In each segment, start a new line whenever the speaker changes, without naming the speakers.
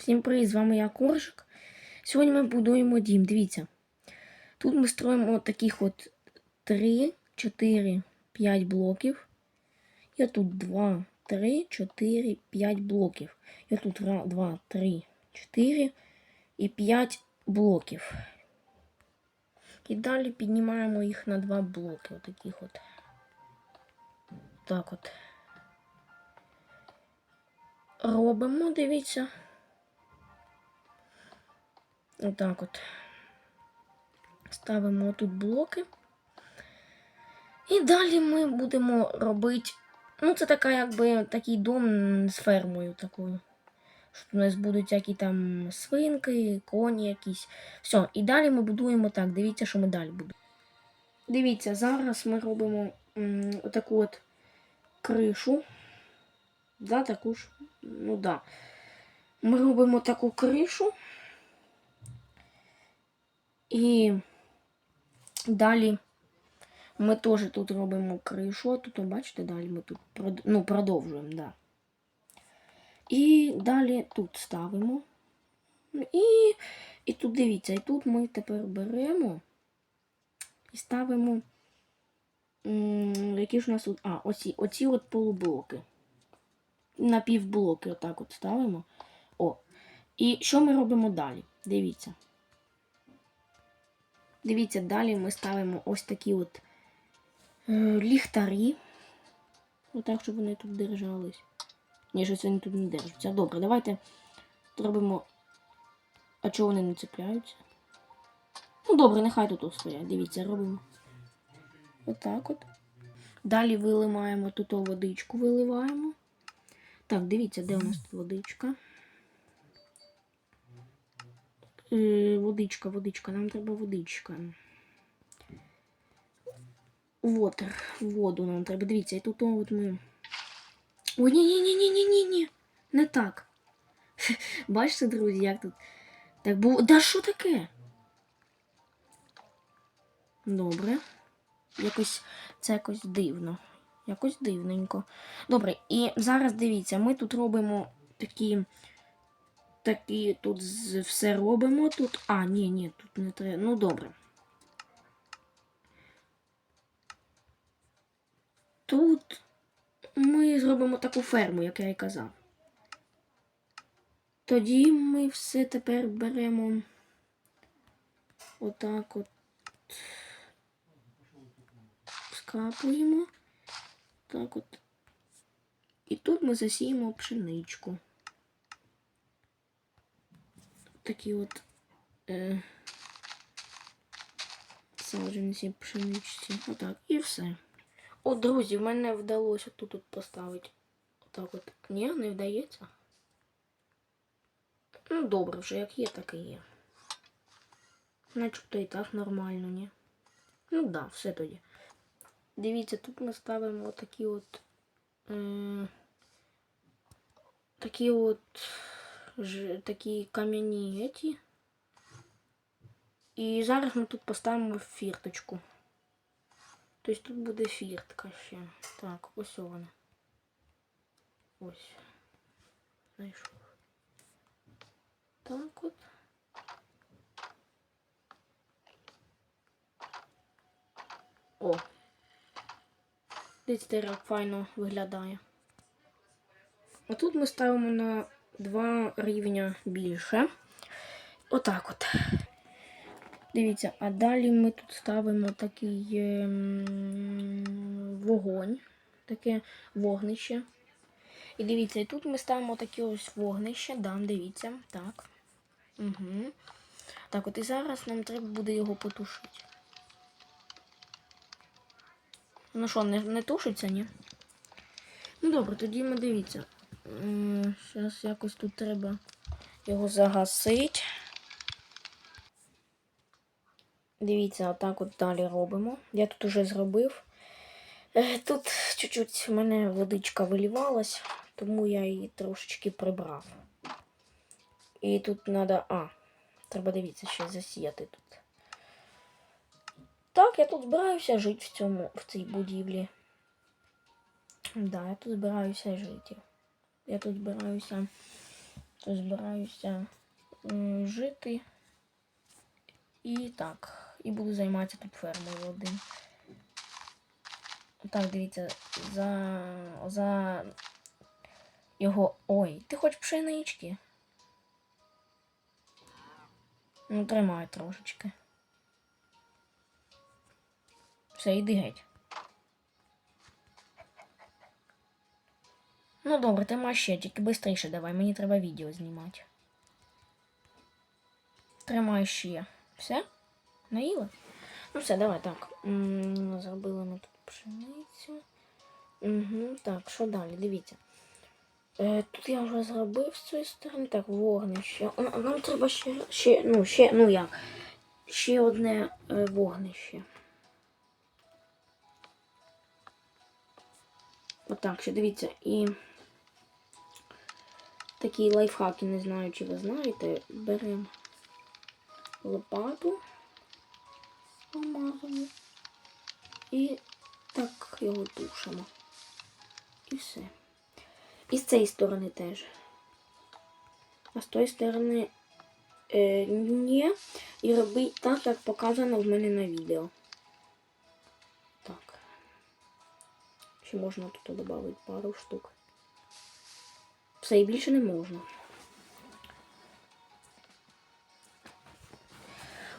Всім привіт, з вами я Коржик. Сьогодні ми будуємо дім. Дивіться. Тут ми строїмо таких от 3, 4, 5 блоків. Я тут 2, 3, 4, 5 блоків. Я тут 2, 3, 4 і 5 блоків. І далі піднімаємо їх на 2 блоки. Отаких от. Так от. Робимо, дивіться. Отак от. Ставимо тут блоки. І далі ми будемо робити. Ну, це така, якби такий дом з фермою такою. Що у нас будуть всякі там свинки, коні якісь. Все, і далі ми будуємо так. Дивіться, що ми далі будемо. Дивіться, зараз ми робимо м, отаку от кришу. Да, таку ж. Ну да. Ми робимо таку кришу. І далі ми теж тут робимо кришу. Тут, бачите, далі ми тут ну, продовжуємо, да. І далі тут ставимо. І, і тут дивіться, і тут ми тепер беремо і ставимо. Які ж у нас тут. А, оці, оці от полублоки. На півблоки отак от ставимо. О. І що ми робимо далі? Дивіться. Дивіться, далі ми ставимо ось такі от е, ліхтарі. Отак, щоб вони тут держались. Ні, щось вони тут не держаться. Добре, давайте зробимо. А чого вони не цепляються? Ну, добре, нехай тут стоять. Дивіться, робимо. Отак от. Далі виливаємо тут водичку, виливаємо. Так, дивіться, де у нас тут водичка. Водичка, водичка, нам треба водичка. Вотер, воду нам треба. Дивіться, і тут от ми. О, ні, ні, ні, ні, ні, ні, ні. Не так. Бачите, друзі, як тут. Так було. Да що таке? Добре. Якось це якось дивно. Якось дивненько. Добре, і зараз дивіться, ми тут робимо такі. Такі тут все робимо. Тут. А, ні, ні, тут не треба. Ну добре. Тут ми зробимо таку ферму, як я і казав. Тоді ми все тепер беремо отак от скапуємо. Так от. І тут ми засіємо пшеничку. Такі от е, саджанці пшеничці. Отак. І все. О, друзі, в мене вдалося тут от поставити. Отак от. Ні, не вдається. Ну, добре, вже як є, так і є. Начебто і так нормально, ні? Ну да, все тоді. Дивіться, тут ми ставимо такі от. Е, такі от ж, такі кам'яні еті. І зараз ми тут поставимо фірточку. Тобто тут буде фіртка ще. Так, ось вона. Ось. Знайшов. Так от. О. Дивіться, як файно виглядає. А тут ми ставимо на два рівня більше. Отак от. Дивіться, а далі ми тут ставимо такий ем, вогонь, таке вогнище. І дивіться, і тут ми ставимо таке ось вогнище, да, дивіться, так. Угу. Так, от і зараз нам треба буде його потушити. Ну що, не, не тушиться, ні? Ну добре, тоді ми дивіться. Зараз якось тут треба його загасити. Дивіться, отак от далі робимо. Я тут уже зробив. Е, Тут чуть-чуть в мене водичка вилівалась, тому я її трошечки прибрав. І тут треба. А, треба дивіться, ще засіяти тут. Так, я тут збираюся жити в цьому, в цій будівлі. Да, я тут збираюся жити. Я тут збираюся збираюся жити. І так. І буду займатися тут фермою один. Так, дивіться, за. за його. Ой, ти хоч пшенички? Ну, тримай трошечки. Все, йди геть. Ну добре, тримай ще, тільки швидше давай, мені треба відео знімати. Тримай ще. Все? Наїла? Ну все, давай так. Зробили ми тут пшеницю. Угу, так, що далі? Дивіться. Е, тут я вже зробив з цієї сторони. Так, вогнище. Нам треба ще, ще, ну, ще, ну як, ще одне е, вогнище. Отак, ще дивіться, і такі лайфхаки, не знаю, чи ви знаєте. Беремо лопату помазану і так його тушимо. І все. І з цієї сторони теж. А з тої сторони е, ні. І робить так, як показано в мене на відео. Так. Ще можна тут додати пару штук. Все, і більше не можна.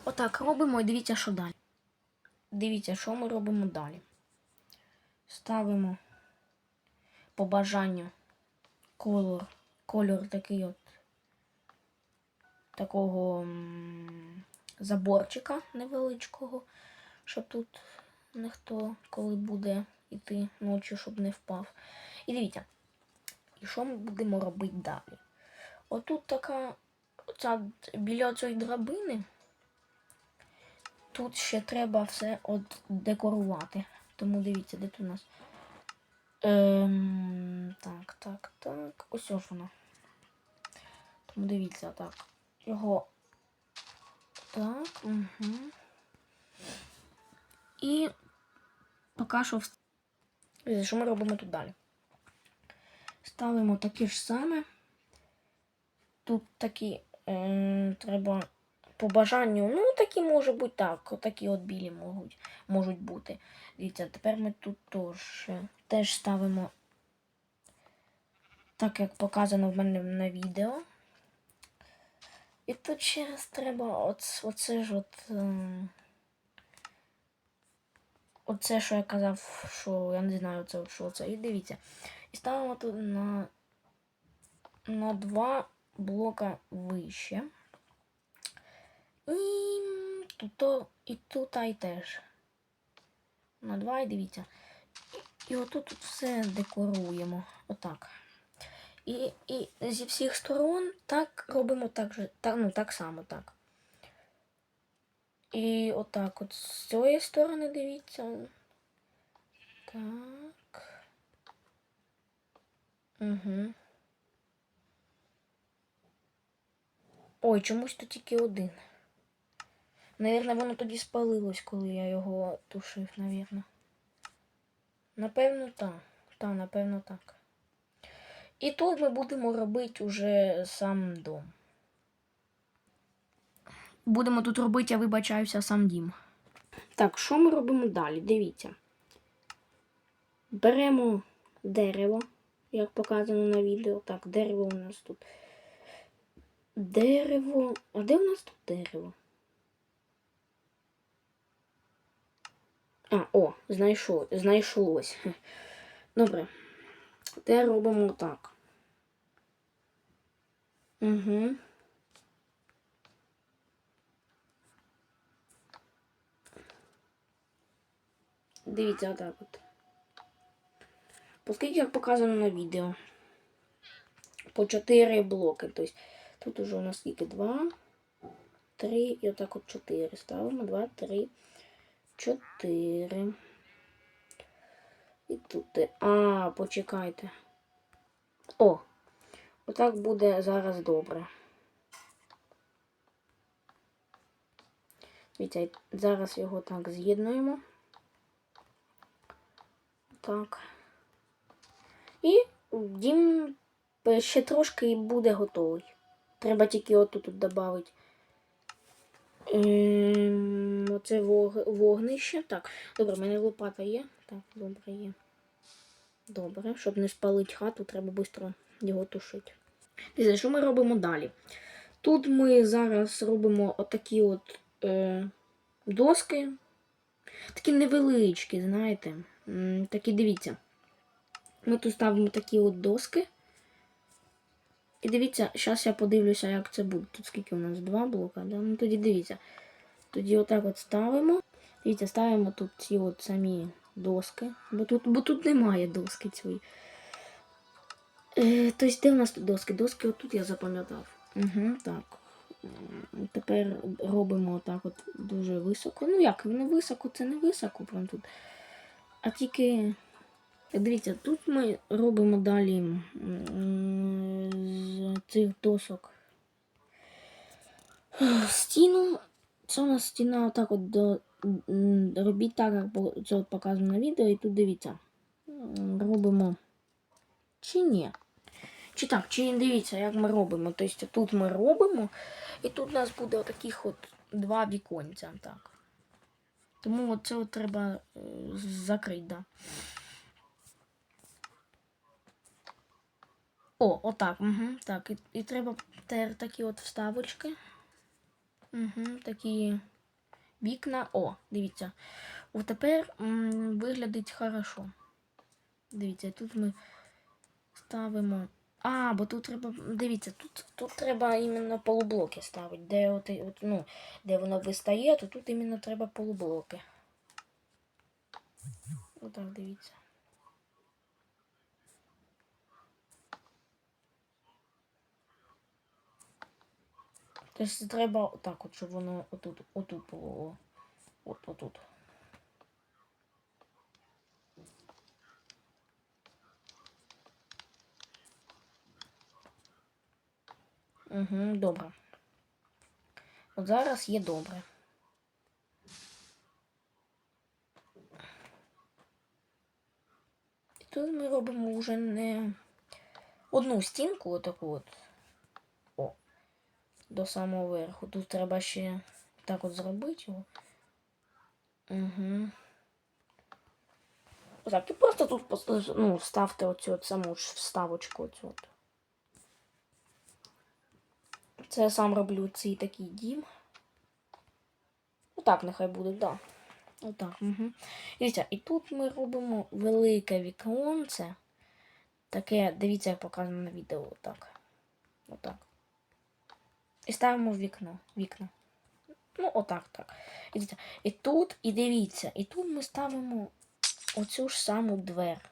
Отак робимо і дивіться, що далі. Дивіться, що ми робимо далі. Ставимо по бажанню колор, кольор такий от такого заборчика невеличкого, щоб тут ніхто, коли буде йти ночі, щоб не впав. І дивіться, і що ми будемо робити далі? Отут така, оця, біля цієї драбини, тут ще треба все от декорувати. Тому дивіться, де тут у нас. Ем, так, так, так. Ось ж воно. Тому дивіться, так. Його. Так, угу. І поки що вс- Дивіться, що ми робимо тут далі? Ставимо таке ж саме. Тут такі е, треба по бажанню, ну такі може бути так, такі от білі можуть, можуть бути. Дивіться, тепер ми тут теж, теж ставимо так, як показано в мене на відео. І тут ще раз треба оц, оце ж от. ем, Оце, що я казав, що я не знаю, це, що це. І дивіться. І ставимо тут на, на два блока вище. І тут, і тут і теж. На два і дивіться. І отут тут все декоруємо. Отак. І, і зі всіх сторон так робимо так же, так, ну, так само так. І отак от з цієї сторони дивіться. Так. Угу. Ой, чомусь тут тільки один. Навірно, воно тоді спалилось, коли я його тушив, навірно. Напевно, так. Так, напевно, так. І тут ми будемо робити уже сам дом. Будемо тут робити, я вибачаюся, сам дім. Так, що ми робимо далі? Дивіться. Беремо дерево, як показано на відео. Так, дерево у нас тут. Дерево. А де у нас тут дерево? А, о, знайшло, знайшлось. Добре. Те робимо так. Угу. Дивіться отак от. Оскільки як показано на відео. По 4 блоки. Тобто тут уже у нас скільки? 2, 3 і отак от 4. Ставимо 2, 3, 4. І тут. А, почекайте. О! Отак буде зараз добре. Дивіться, зараз його так з'єднуємо. Так. І дім Ще трошки і буде готовий. Треба тільки отут тут додати. Ем, оце вог, вогнище. Так, добре, в мене лопата є. Так, добре є. Добре, щоб не спалити хату, треба швидко його тушити. Дивіться, що ми робимо далі? Тут ми зараз робимо отакі от е, доски. Такі невеличкі, знаєте. Такі дивіться. Ми тут ставимо такі от доски. І дивіться, зараз я подивлюся, як це буде. Тут скільки у нас два блока, да? Ну тоді дивіться. Тоді отак от ставимо. Дивіться, ставимо тут ці от самі доски. Бо тут, бо тут немає доски цієї. Е, тобто, де у нас тут доски? Доски отут я запам'ятав. Угу, так. Тепер робимо отак от дуже високо. Ну як, не високо, це не високо прям тут. А тільки. Дивіться, тут ми робимо далі з цих досок стіну. Це у нас стіна отак от до. Робіть так, як це от показано на відео, і тут дивіться. Робимо. Чи ні? Чи так, чи дивіться, як ми робимо. Тобто тут ми робимо, і тут у нас буде таких от два віконця. Так. Тому це треба е, закрити, да. О, отак. Угу, так. І, і треба тепер такі от вставочки. Угу, такі вікна. О, дивіться. О, тепер виглядить хорошо. Дивіться, тут ми ставимо. А, бо тут треба. Дивіться, тут, тут треба іменно полублоки ставити. Де, от, от, ну, де воно вистає, то тут іменно треба полублоки. Отак, дивіться. Тобто треба отак, от, щоб воно отут, отут було. От, отут. Угу, добре. От зараз є добре. І тут ми робимо вже не одну стінку, отаку от. До самого верху. Тут треба ще так от зробити його. Угу. Так, і просто тут ну, ставте оцю саму ж вставочку. Оцю от. Це я сам роблю цей такий дім. Отак нехай буде. Да. Отак. Угу. Дивіться, і тут ми робимо велике віконце. Таке, дивіться, як показано на відео. Отак. Отак. І ставимо в вікно. Вікна. Ну, отак, так. І, і тут, і дивіться, і тут ми ставимо оцю ж саму двер.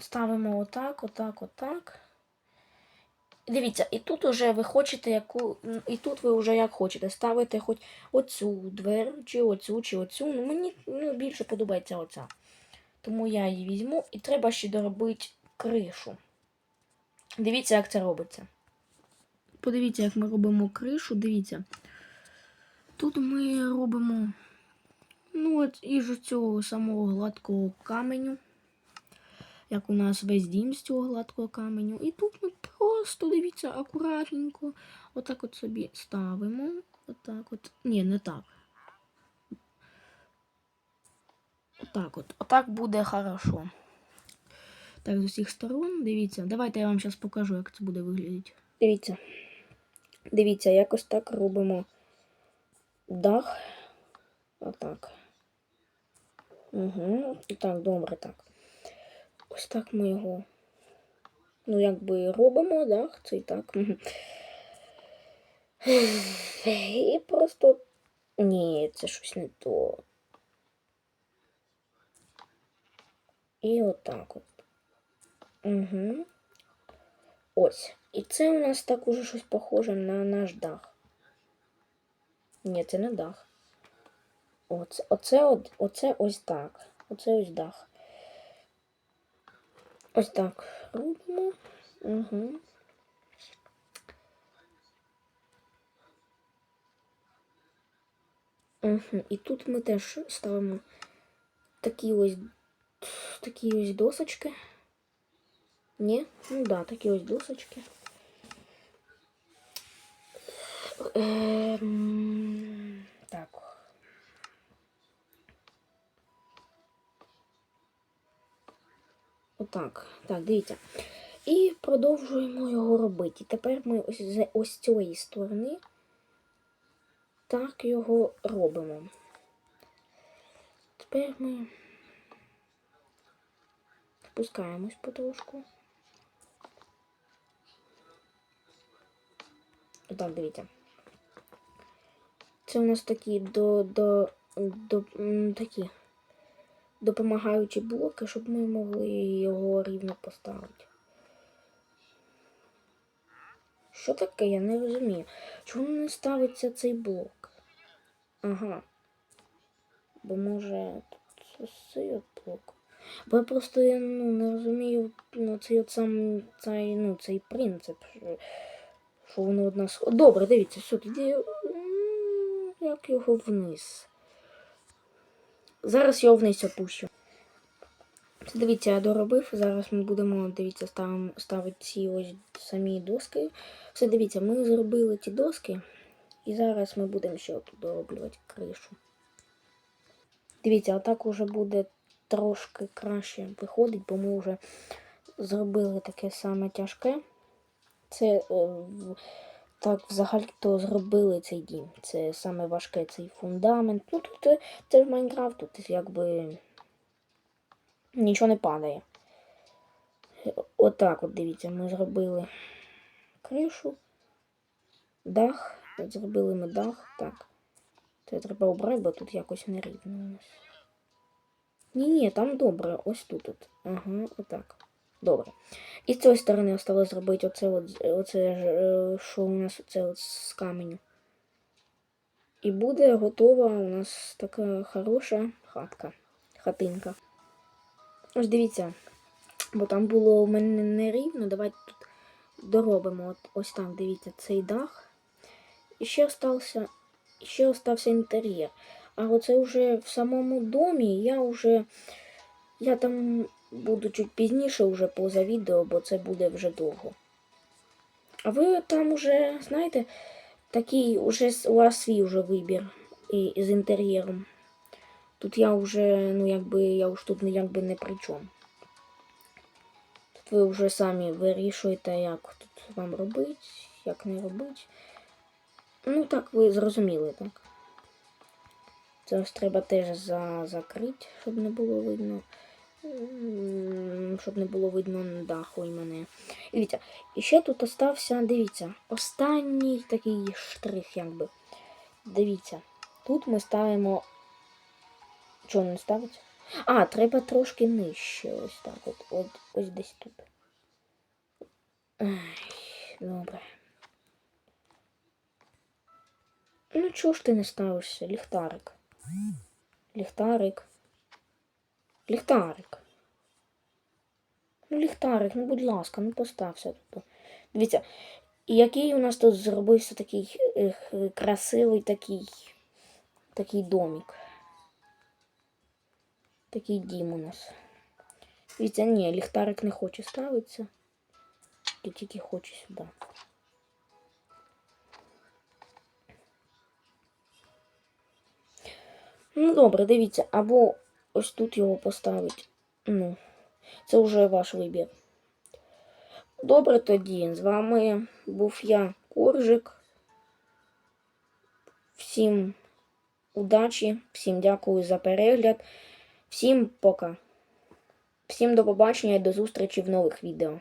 Ставимо отак, отак, отак. Дивіться, і тут уже ви хочете яку. І тут ви вже як хочете. Ставите хоч оцю двері, чи оцю, чи оцю. Ну, мені ну, більше подобається оця. Тому я її візьму і треба ще доробити кришу. Дивіться, як це робиться. Подивіться, як ми робимо кришу, дивіться. Тут ми робимо ну, от із цього самого гладкого каменю як у нас весь дім з цього гладкого каменю. І тут ми просто, дивіться, акуратненько, отак от собі ставимо. Отак от. Ні, не так. Отак от. Отак буде хорошо. Так, з усіх сторон. Дивіться, давайте я вам зараз покажу, як це буде виглядати. Дивіться. Дивіться, якось так робимо дах. Отак. Угу. Так, добре так. Ось так ми його, ну, якби робимо, да, це і так. І просто. Ні, це щось не то. І отак от. Угу. Ось. І це у нас так уже щось похоже на наш дах. Ні, це не дах. Оце, оце, оце ось так. Оце ось дах. Ось так робимо. Угу. Угу. І тут ми теж ставимо такі ось такі ось досочки. Ні? Ну да, такі ось досочки. Ем, так. Отак. Так, дивіться. І продовжуємо його робити. Тепер ми ось з ось цієї сторони так його робимо. Тепер ми спускаємось потрошку. Отак, дивіться. Це у нас такі до, до, до такі допомагаючі блоки, щоб ми могли його рівно поставити. Що таке? Я не розумію. Чому не ставиться цей блок? Ага. Бо може тут цей блок. Бо я просто я, ну, не розумію ну, цей от сам цей, ну, цей принцип. Що, що воно одна. Добре, дивіться, все, тоді як його вниз. Зараз його вниз опущу. Це, Дивіться, я доробив. Зараз ми будемо, дивіться, ставимо, ставити ці ось самі доски. Все, дивіться, ми зробили ті доски. І зараз ми будемо ще тут дороблювати кришу. Дивіться, отак уже буде трошки краще виходить, бо ми вже зробили таке саме тяжке. Це в- так взагалі-то зробили цей дім. Це саме важке цей фундамент. Ну тут е, це ж Майнкрафт, тут якби нічого не падає. Отак от дивіться, ми зробили кришу, дах. От Зробили ми дах. Так. Це треба обрати, бо тут якось нерівно у нас. Ні, ні, там добре. Ось тут. От. Ага, отак. Добре. І з цієї сторони осталось зробити оце, оце е, що у нас оце з каменю. І буде готова у нас така хороша хатка. Хатинка. Ось дивіться. Бо там було у мене нерівно. Давайте тут доробимо. От, ось так, дивіться, цей дах. І ще остався, ще остався інтер'єр. А оце вже в самому домі я вже. Я там буду чуть пізніше вже поза відео, бо це буде вже довго. А ви там уже, знаєте, такий уже у вас свій вже вибір і, з інтер'єром. Тут я вже, ну якби, я ж тут якби не при чому. Тут ви вже самі вирішуєте, як тут вам робити, як не робити. Ну так, ви зрозуміли, так? Це ось треба теж за, закрити, щоб не було видно. Щоб не було видно даху і мене. Дивіться, і ще тут остався, дивіться, останній такий штрих, якби. Дивіться, тут ми ставимо. Чого не ставить? А, треба трошки нижче. Ось так. От, от ось десь тут. Ай, добре. Ну чого ж ти не ставишся? Ліхтарик. Ліхтарик. Ліхтарик. Ну, ліхтарик, ну будь ласка, ну постався тут. Дивіться, який у нас тут зробився такий красивий такий, такий домик. Такий дім у нас. Дивіться, ні, ліхтарик не хоче ставитися. Тільки тільки хоче сюди. Ну, добре, дивіться, або ось тут його поставить. Ну, це вже ваш вибір. Добре тоді. З вами був я, Коржик. Всім удачі, всім дякую за перегляд. Всім пока. Всім до побачення і до зустрічі в нових відео.